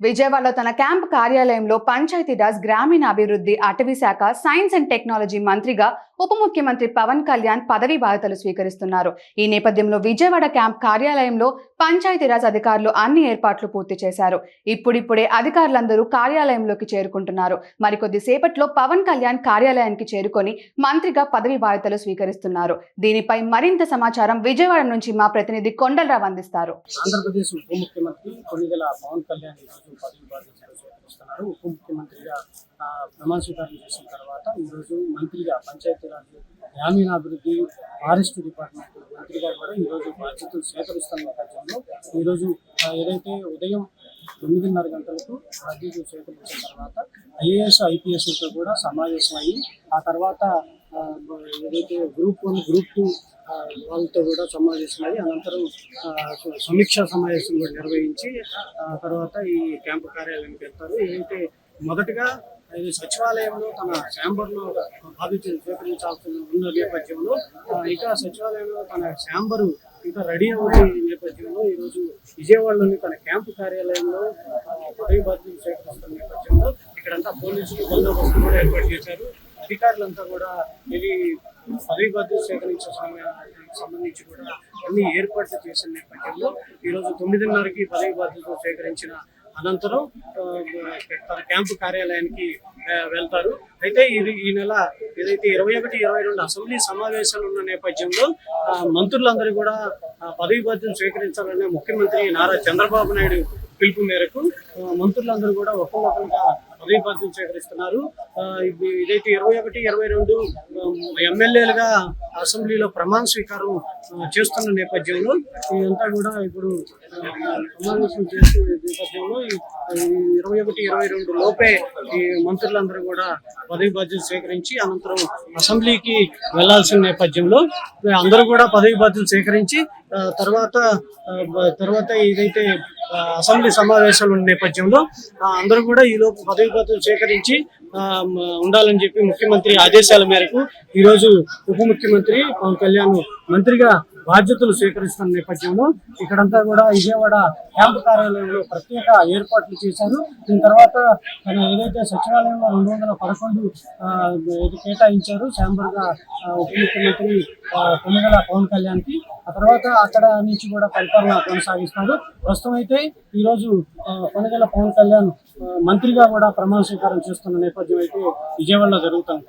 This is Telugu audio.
విజయవాడలో తన క్యాంప్ కార్యాలయంలో పంచాయతీరాజ్ గ్రామీణాభివృద్ధి అటవీ శాఖ సైన్స్ అండ్ టెక్నాలజీ మంత్రిగా ఉప ముఖ్యమంత్రి పవన్ కళ్యాణ్ పదవీ బాధ్యతలు స్వీకరిస్తున్నారు. ఈ నేపథ్యంలో విజయవాడ క్యాంప్ కార్యాలయంలో పంచాయతీరాజ్ అధికారులు అన్ని ఏర్పాట్లు పూర్తి చేశారు. ఇప్పుడిప్పుడే అధికారులందరూ కార్యాలయంలోకి చేరుకుంటున్నారు. మరికొద్ది సేపట్లో పవన్ కళ్యాణ్ కార్యాలయానికి చేరుకొని మంత్రిగా పదవి బాధ్యతలు స్వీకరిస్తున్నారు. దీనిపై మరింత సమాచారం విజయవాడ నుంచి మా ప్రతినిధి కొండలరావు అందిస్తారు. ఆంధ్రప్రదేశ్ ఉప ముఖ్యమంత్రి కొన్నిదల పవన్ కళ్యాణ్ ఈరోజు ఉప ముఖ్యమంత్రిగా ప్రమాణ స్వీకారం చేసిన తర్వాత ఈరోజు మంత్రిగా పంచాయతీరాజ్ గ్రామీణాభివృద్ధి ఫారెస్ట్ డిపార్ట్మెంట్ మంత్రిగా కూడా ఈరోజు బాధ్యతలు స్వీకరిస్తున్న నేపథ్యంలో ఈరోజు ఏదైతే ఉదయం తొమ్మిదిన్నర గంటలకు బాధ్యతలు స్వీకరించిన తర్వాత ఐఏఎస్ ఐపీఎస్తో కూడా సమావేశం అయ్యి ఆ తర్వాత ఏదైతే గ్రూప్ వన్ గ్రూప్ టూ వాళ్ళతో కూడా సమావేశమై అనంతరం సమీక్షా సమావేశం కూడా నిర్వహించి తర్వాత ఈ క్యాంపు కార్యాలయానికి వెళ్తారు. ఏంటంటే మొదటగా ఇది సచివాలయంలో తన ఛాంబర్లో బాధితులు స్వీకరించాల్సి ఉన్న నేపథ్యంలో ఇంకా సచివాలయంలో తన ఛాంబరు ఇంకా రెడీ అవ్వని నేపథ్యంలో ఈరోజు విజయవాడలోని తన క్యాంపు కార్యాలయంలో పదవి బాధ్యతలు స్వీకరిస్తున్న నేపథ్యంలో ఇక్కడంతా పోలీసులు బందోబస్తు కూడా ఏర్పాటు చేశారు. అధికారులంతా కూడా ఇది పదవి బాధ్యత స్వీకరించే సమయానికి సంబంధించి కూడా అన్ని ఏర్పాట్లు చేసిన నేపథ్యంలో ఈరోజు తొమ్మిదిన్నరకి పదవి బాధ్యతలు సేకరించిన అనంతరం తన క్యాంపు కార్యాలయానికి వెళ్తారు. అయితే ఇది ఈ నెల ఏదైతే ఇరవై ఒకటి ఇరవై రెండు అసెంబ్లీ సమావేశాలు ఉన్న నేపథ్యంలో మంత్రులందరూ కూడా పదవి బాధ్యతలు స్వీకరించాలనే ముఖ్యమంత్రి నారా చంద్రబాబు నాయుడు పిలుపు మేరకు మంత్రులందరూ కూడా ఒక్కొక్కరుగా పదవి బాధ్యతలు ఇదైతే ఇరవై ఒకటి ఇరవై రెండు ఎమ్మెల్యేలుగా అసెంబ్లీలో ప్రమాణ స్వీకారం చేస్తున్న నేపథ్యంలో ఇదంతా కూడా ఇప్పుడు ప్రమాణ సమావేశం చేస్తున్న నేపథ్యంలో ఇరవై ఒకటి ఇరవై రెండు లోపే ఈ మంత్రులందరూ కూడా పదవి బాధ్యత స్వీకరించి అనంతరం అసెంబ్లీకి వెళ్ళాల్సిన నేపథ్యంలో అందరూ కూడా పదవి బాధ్యతలు స్వీకరించి తర్వాత తర్వాత ఏదైతే అసెంబ్లీ సమావేశాలు ఉన్న నేపథ్యంలో అందరూ కూడా ఈ లోపు పదవి పత్రం సేకరించి ఉండాలని చెప్పి ముఖ్యమంత్రి ఆదేశాల మేరకు ఈరోజు ఉప ముఖ్యమంత్రి పవన్ కళ్యాణ్ మంత్రిగా బాధ్యతలు స్వీకరిస్తున్న నేపథ్యంలో ఇక్కడంతా కూడా విజయవాడ క్యాంపు కార్యాలయంలో ప్రత్యేక ఏర్పాట్లు చేశారు. దీని తర్వాత తన ఏదైతే సచివాలయంలో రెండు వందల పదకొండు ఇది కేటాయించారు చాంబర్గా ఉప ముఖ్యమంత్రి ఆ, పవన్ కళ్యాణ్కి. ఆ తర్వాత అక్కడ నుంచి కూడా పరిపాలన కొనసాగిస్తారు ప్రస్తుతం అయితే ఈరోజు రోజు కొనిదల పవన్ కళ్యాణ్ మంత్రిగా కూడా ప్రమాణ స్వీకారం చేస్తున్న నేపథ్యం అయితే విజయవాడలో జరుగుతుంది